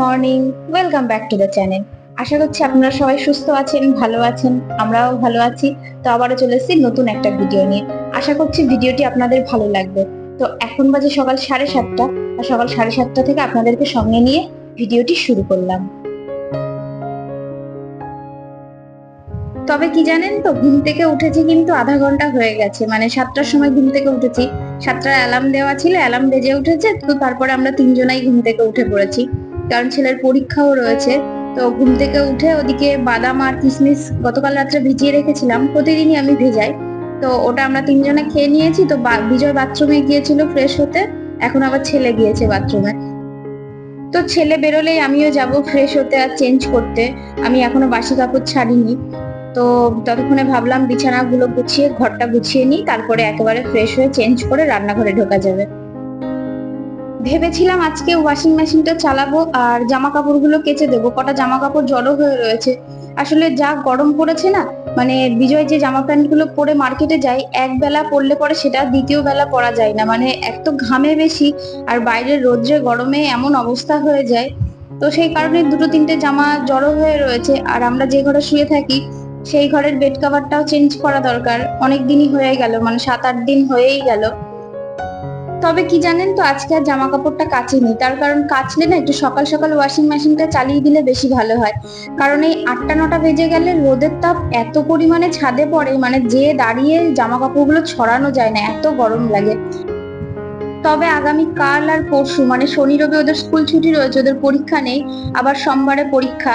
morning welcome back to the channel আশা করছি আপনারা সবাই সুস্থ আছেন, ভালো আছেন, আমরাও ভালো আছি। তো আবারও চলে এসেছি নতুন একটা ভিডিও নিয়ে। আশা করছি ভিডিওটি আপনাদের ভালো লাগবে। তো এখন বাজে সকাল সাড়ে সাতটা। আর সকাল সাড়ে সাতটা থেকে আপনাদেরকে সঙ্গে নিয়ে ভিডিওটি শুরু করলাম। তবে কি জানেন তো, ঘুম থেকে উঠেছি কিন্তু আধা ঘণ্টা হয়ে গেছে। মানে সাতটার সময় ঘুম থেকে উঠেছি। সাতটার অ্যালার্ম দেওয়া ছিল অ্যালার্ম বেজে উঠেছে। তো তারপরে আমরা তিনজনাই ঘুম থেকে উঠে পড়েছি। কারণ ছেলের পরীক্ষাও রয়েছে। তো ঘুম থেকে উঠে ওদিকে বাদাম আর কিশমিশ গতকাল রাত্রে ভিজিয়ে রেখেছিলাম। প্রতিদিনই আমি ভেজাই। তো ওটা আমরা তিনজনে খেয়ে নিয়েছি। তো বিজয় বাথরুমে গিয়েছিল ফ্রেশ হতে। এখন আবার ছেলে গিয়েছে বাথরুমে। তো ছেলে বেরোলেই আমিও যাব ফ্রেশ হতে আর চেঞ্জ করতে। আমি এখনও বাসি কাপড় ছাড়িনি। তো ততক্ষণে ভাবলাম বিছানাগুলো গুছিয়ে, ঘরটা গুছিয়ে নিই। তারপরে একেবারে ফ্রেশ হয়ে চেঞ্জ করে রান্নাঘরে ঢোকা যাবে। ভেবেছিলাম আজকে ওয়াশিং মেশিনটা চালাবো আর জামা কাপড়গুলো কেচে দেবো। কটা জামা কাপড় জড়ো হয়ে রয়েছে। আসলে যা গরম পড়েছে না মানে বিজয় যে জামা প্যান্টগুলো পরে মার্কেটে যায়, এক বেলা পরলে পরে সেটা দ্বিতীয় বেলা পরা যায় না। মানে এক তো ঘামে বেশি, আর বাইরের রোদ্রে গরমে এমন অবস্থা হয়ে যায়। তো সেই কারণে দুটো তিনটে জামা জড়ো হয়ে রয়েছে। আর আমরা যে ঘরে শুয়ে থাকি, সেই ঘরের বেড কভারটাও চেঞ্জ করা দরকার। অনেক দিনই হয়ে গেল মানে সাত আট দিন হয়েই গেল। তবে কি জানেন তো, আজকে আর জামা কাপড়টা কাচিনি তার কারণ কাচলে না একটু সকাল সকাল ওয়াশিং মেশিনটা চালিয়ে দিলে বেশি ভালো হয়। কারণ এই আটটা নটা বেজে গেলে রোদের তাপ এত পরিমাণে ছাদে পড়ে মানে যে দাঁড়িয়ে জামা কাপড়গুলো ছড়ানো যায় না, এত গরম লাগে। তবে আগামী কাল আর পরশু মানে শনি, রবি ওদের স্কুল ছুটি রয়েছে, ওদের পরীক্ষা নেই, আবার সোমবারে পরীক্ষা।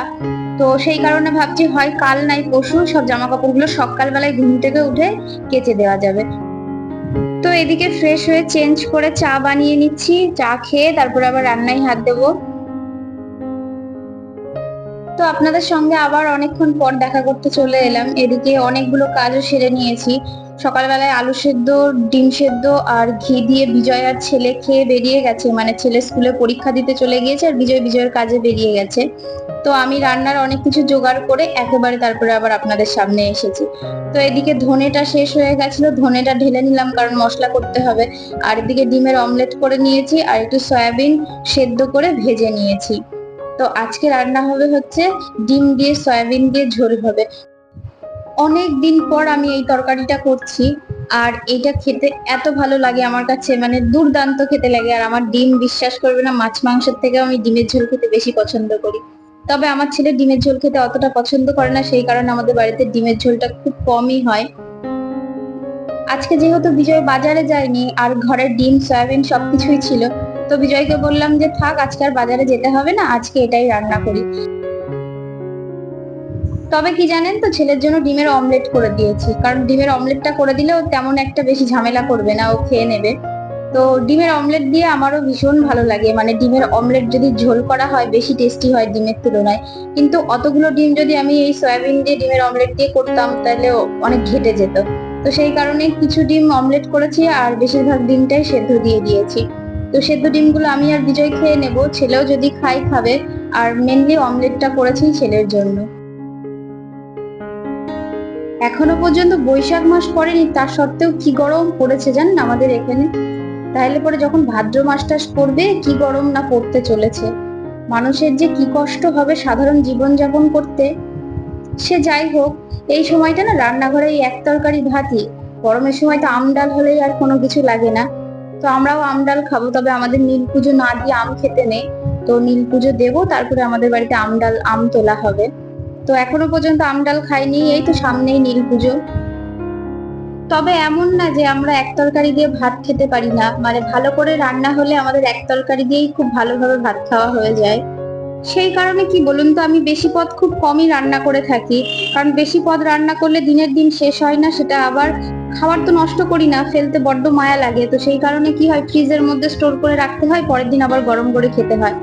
তো সেই কারণে ভাবছি, হয় কাল নাই পরশু সব জামা কাপড়গুলো সকালবেলায় ঘুম থেকে উঠে কেচে দেওয়া যাবে। তো এদিকে ফ্রেশ হয়ে চেঞ্জ করে চা বানিয়ে নিচ্ছি। চা খেয়ে তারপর আবার রান্নায় হাত দেবো। তো আপনাদের সঙ্গে আবার অনেকক্ষণ পর দেখা করতে চলে এলাম। এদিকে অনেকগুলো কাজও সেরে নিয়েছি। সকালবেলায় আলু সেদ্ধ, ডিম সেদ্ধ আর ঘি দিয়ে বিজয় আর ছেলে খেয়ে বেরিয়ে গেছে। মানে ছেলে স্কুলে পরীক্ষা দিতে চলে গিয়েছে আর বিজয় বিজয়ের কাজে বেরিয়ে গেছে। তো আমি রান্নার অনেক কিছু জোগাড় করে একেবারে তারপরে আবার আপনাদের সামনে এসেছি। তো এদিকে ধনেটা শেষ হয়ে গেছিল। ধনেটা ঢেলে নিলাম কারণ মশলা করতে হবে। আর এদিকে ডিমের অমলেট করে নিয়েছি আর একটু সয়াবিন সেদ্ধ করে ভেজে নিয়েছি। তো আজকে রান্না হবে হচ্ছে ডিম দিয়ে সয়াবিন দিয়ে ঝোল হবে। অনেক দিন পর আমি এই তরকারিটা করছি, আর এটা খেতে এত ভালো লাগে আমার কাছে মানে দুর্দান্ত খেতে লাগে, আর আমার ডিম বিশ্বাস করবে না, মাছ মাংসের থেকেও আমি ডিমের ঝোল খেতে বেশি পছন্দ করি। তবে আমার ছেলে ডিমের ঝোল খেতে অতটা পছন্দ করে না, সেই কারণে আমাদের বাড়িতে ডিমের ঝোলটা খুব কমই হয়। আজকে যেহেতু বিজয় বাজারে যায়নি, আর ঘরের ডিম, সয়াবিন সবকিছুই ছিল, তো বিজয়কে বললাম যে থাক, আজকে আর বাজারে যেতে হবে না, আজকে এটাই রান্না করি। তবে কি জানেন তো, ছেলের জন্য ডিমের অমলেট করে দিয়েছি। কারণ ডিমের অমলেটটা করে দিলে ও তেমন একটা বেশি ঝামেলা করবে না, ও খেয়ে নেবে। তো ডিমের অমলেট দিয়ে আমারও ভীষণ ভালো লাগে। মানে ডিমের অমলেট যদি ঝোল করা হয়, বেশি টেস্টি হয় ডিমের তুলনায়। কিন্তু অতগুলো ডিম যদি আমি এই সয়াবিন দিয়ে ডিমের অমলেট দিয়ে করতাম, তাহলে অনেক ঘেটে যেত। তো সেই কারণে কিছু ডিম অমলেট করেছি আর বেশিরভাগ ডিমটাই সেদ্ধ দিয়ে দিয়েছি। তো সেদ্ধ ডিমগুলো আমি আর বিজয় খেয়ে নেব। ছেলেও যদি খাই খাবে। আর মেনলি অমলেটটা করেছি ছেলের জন্য। এখনও পর্যন্ত বৈশাখ মাস পড়েনি তার সত্ত্বেও কি গরম পড়েছে জানেন আমাদের এখানে? তাহলে পরে যখন ভাদ্র মাসটা পড়বে, কি গরম না পড়তে চলেছে? মানুষের যে কি কষ্ট হবে সাধারণ জীবন যাপন করতে? সে যাই হোক, এই সময়টা না রান্নাঘরে এই এক তরকারি ভাতই। গরমের সময় তো আম ডাল হলেই আর কোনো কিছু লাগে না। তো আমরাও আম ডাল খাব, তবে আমাদের নীল পুজো না দিয়ে আম খেতে নেই। তো নীল পুজো দেবো, তারপরে আমাদের বাড়িতে আম ডাল, আম তোলা হবে। তো এখনও পর্যন্ত আম ডাল খাইনি, এই তো সামনেই নীল পুজো। তবে এমন না যে আমরা এক তরকারি দিয়ে ভাত খেতে পারি না। মানে ভালো করে রান্না হলে আমাদের এক তরকারি দিয়েই খুব ভালোভাবে ভাত খাওয়া হয়ে যায়। সেই কারণে কি বলুন তো, আমি বেশি পদ খুব কমই রান্না করে থাকি। কারণ বেশি পদ রান্না করলে দিনের দিন শেষ হয় না, সেটা আবার খাবার তো নষ্ট করি না, ফেলতে বড্ড মায়া লাগে। তো সেই কারণে কি হয়, ফ্রিজের মধ্যে স্টোর করে রাখতে হয়, পরের দিন আবার গরম করে খেতে হয়।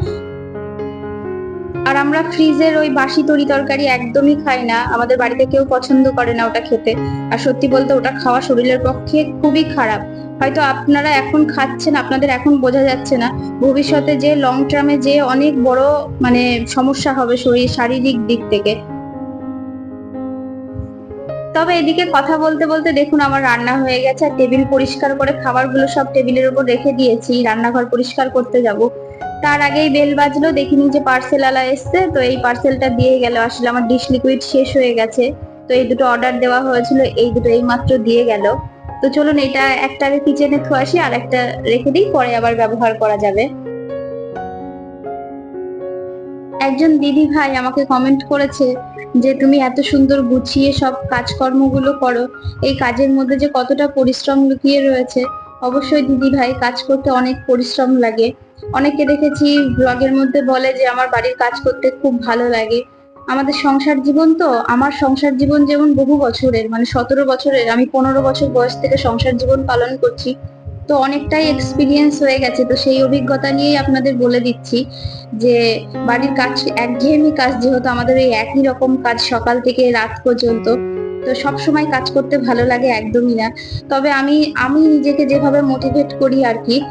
আর আমরা ফ্রিজের ওই বাসি তরি তরকারি একদমই খাই না। আমাদের বাড়িতে কেউ পছন্দ করে না ওটা খেতে। আর সত্যি বলতে ওটা খাওয়া শরীরের পক্ষে খুবই খারাপ। হয়তো আপনারা এখন খাচ্ছেন, আপনাদের এখন বোঝা যাচ্ছে না। ভবিষ্যতে যে লং টার্মে যে অনেক বড় মানে সমস্যা হবে শরীর, শারীরিক দিক থেকে। তবে এদিকে কথা বলতে বলতে দেখুন, আমার রান্না হয়ে গেছে। টেবিল পরিষ্কার করে খাবারগুলো সব টেবিলের উপর রেখে দিয়েছি। রান্নাঘর পরিষ্কার করতে যাব। তার আগেই বেল বাজলো, দেখিনি যে পার্সেল আলা এসছে, তো এই পার্সেলটা দিয়ে গেল। আসলে আমার ডিশ লিকুইড শেষ হয়ে গেছে, তো এই দুটো অর্ডার দেওয়া হয়েছিল, এই দুটো এই মাত্র দিয়ে গেল। তো চলুন, এটা একটা আগে কিচেনে থুয়ে আসি আর একটা রেখে দিই, পরে আবার ব্যবহার করা যাবে। একজন দিদি ভাই আমাকে কমেন্ট করেছে যে, তুমি এত সুন্দর গুছিয়ে সব কাজকর্মগুলো করো, এই কাজের মধ্যে যে কতটা পরিশ্রম লুকিয়ে রয়েছে। অবশ্যই দিদি ভাই, কাজ করতে অনেক পরিশ্রম লাগে। অনেকে দেখেছি ব্লগের মধ্যে বলে যে আমার বাড়ির কাজ করতে খুব ভালো লাগে। আমাদের সংসার জীবন তো, আমার সংসার জীবন যেমন বহু বছরের মানে সতেরো বছরের, আমি পনেরো বছর বয়স থেকে সংসার জীবন পালন করছি। তো অনেকটাই এক্সপিরিয়েন্স হয়ে গেছে। তো সেই অভিজ্ঞতা নিয়েই আপনাদের বলে দিচ্ছি যে বাড়ির কাজ একঘেয়েমি কাজ, যেহেতু আমাদের এই একই রকম কাজ সকাল থেকে রাত পর্যন্ত। তো সব সময় কাজ করতে ভালো লাগে একদমই না। তবে আমি আমি নিজেকে যেভাবে মোটিভেট করি আর কি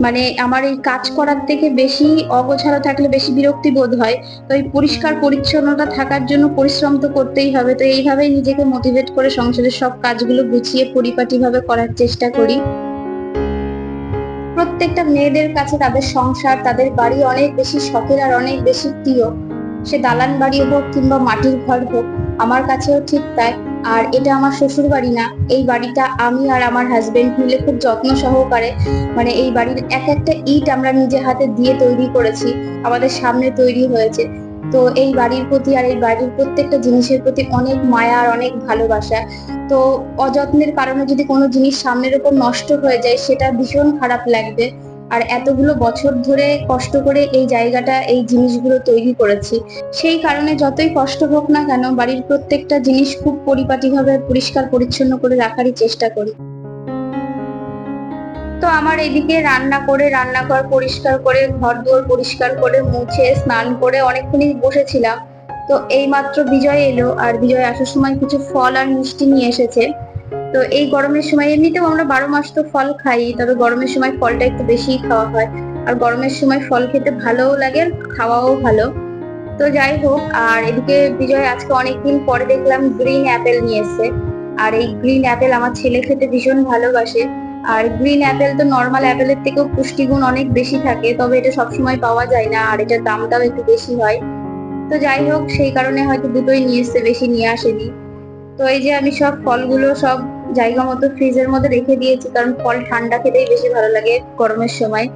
মানে আমার এই কাজ করার থেকে বেশি অগোছালো থাকলে বেশি বিরক্তি বোধ হয়। তো এই পরিষ্কার পরিচ্ছন্নতা থাকার জন্য পরিশ্রম তো করতেই হবে। তো এইভাবেই নিজেকে মোটিভেট করে সংসারের সব কাজগুলো গুছিয়ে পরিপাটিভাবে করার চেষ্টা করি। প্রত্যেকটা মেয়েদের কাছে তাদের সংসার, তাদের বাড়ি অনেক বেশি শখের আর অনেক বেশি প্রিয়। সে দালান বাড়ি হোক কিংবা মাটির ঘর হোক, আমার কাছেও ঠিক তাই। আর এটা আমার শ্বশুর বাড়ি না, এই বাড়িটা আমি আর আমার হাজবেন্ড মিলে খুব যত্ন সহকারে মানে এই বাড়ির এক একটা ইট আমরা নিজে হাতে দিয়ে তৈরি করেছি, আমাদের সামনে তৈরি হয়েছে। তো এই বাড়ির প্রতি আর এই বাড়ির প্রত্যেকটা জিনিসের প্রতি অনেক মায়া আর অনেক ভালোবাসা। তো অযত্নের কারণে যদি কোনো জিনিস সামনের উপর নষ্ট হয়ে যায়, সেটা ভীষণ খারাপ লাগবে। আর এতগুলো বছর ধরে কষ্ট করে এই জায়গাটা, এই জিনিসগুলো তৈরি করেছি। সেই কারণে যতই কষ্ট হোক না কেন, বাড়ির প্রত্যেকটা জিনিস খুব পরিপাটিভাবে পরিষ্কার পরিচ্ছন্ন করে রাখারই চেষ্টা করি। তো আমার এদিকে রান্না করে, রান্নাঘর পরিষ্কার করে ঘর দুয়ার পরিষ্কার করে, মুছে, স্নান করে অনেকক্ষণই বসেছিলাম। তো এইমাত্র বিজয় এলো, আর বিজয় আসার সময় কিছু ফল আর মিষ্টি নিয়ে এসেছে। তো এই গরমের সময় এমনিতেও আমরা বারো মাস তো ফল খাই, তবে গরমের সময় ফলটা একটু বেশিই খাওয়া হয়। আর গরমের সময় ফল খেতে ভালোও লাগে আর খাওয়াও ভালো। তো যাই হোক, আর এদিকে বিজয় আজকে অনেকদিন পরে দেখলাম গ্রিন অ্যাপেল নিয়ে এসেছে। আর এই গ্রিন অ্যাপেল আমার ছেলে খেতে ভীষণ ভালোবাসে। আর গ্রিন অ্যাপেল তো নর্মাল অ্যাপেলের থেকেও পুষ্টিগুণ অনেক বেশি থাকে, তবে এটা সবসময় পাওয়া যায় না আর এটার দামটাও একটু বেশি হয়। তো যাই হোক, সেই কারণে হয়তো দুটোই নিয়ে এসছে, বেশি নিয়ে আসেনি। তো এই যে আমি সব ফলগুলো সব জায়গা মতো ফ্রিজের মধ্যে রেখে দিয়েছি, কারণ ফল ঠান্ডা খেতেই বেশি ভালো লাগে গরমের সময়।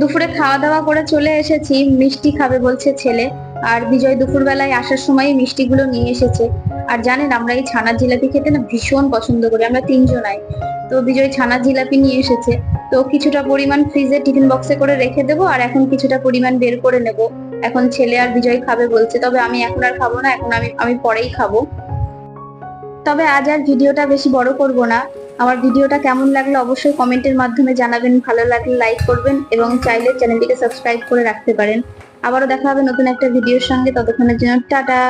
দুপুরে খাওয়া দাওয়া করে চলে এসেছি, মিষ্টি খাবে বলছে ছেলে। আর বিজয় দুপুর বেলায় আসার সময় মিষ্টিগুলো নিয়ে এসেছে। আর জানেন, আমরা এই ছানার জিলাপি খেতে না ভীষণ পছন্দ করি, আমরা তিনজনাই তো বিজয় ছানার জিলাপি নিয়ে এসেছে। তো কিছুটা পরিমাণ ফ্রিজে টিফিন বক্সে করে রেখে দেবো, আর এখন কিছুটা পরিমাণ বের করে নেব। এখন ছেলে আর বিজয় খাবে বলছে, তবে আমি এখন আর খাব না, এখন আমি আমি পরেই খাব। তবে আজ আর ভিডিওটা বেশি বড় করব না। আমার ভিডিওটা কেমন লাগল অবশ্যই কমেন্টের মাধ্যমে জানাবেন। ভালো লাগলে লাইক করবেন এবং চাইলে চ্যানেলটিকে সাবস্ক্রাইব করে রাখতে পারেন। আবারও দেখা হবে নতুন একটা ভিডিওর সঙ্গে। ততক্ষণের জন্য টাটা।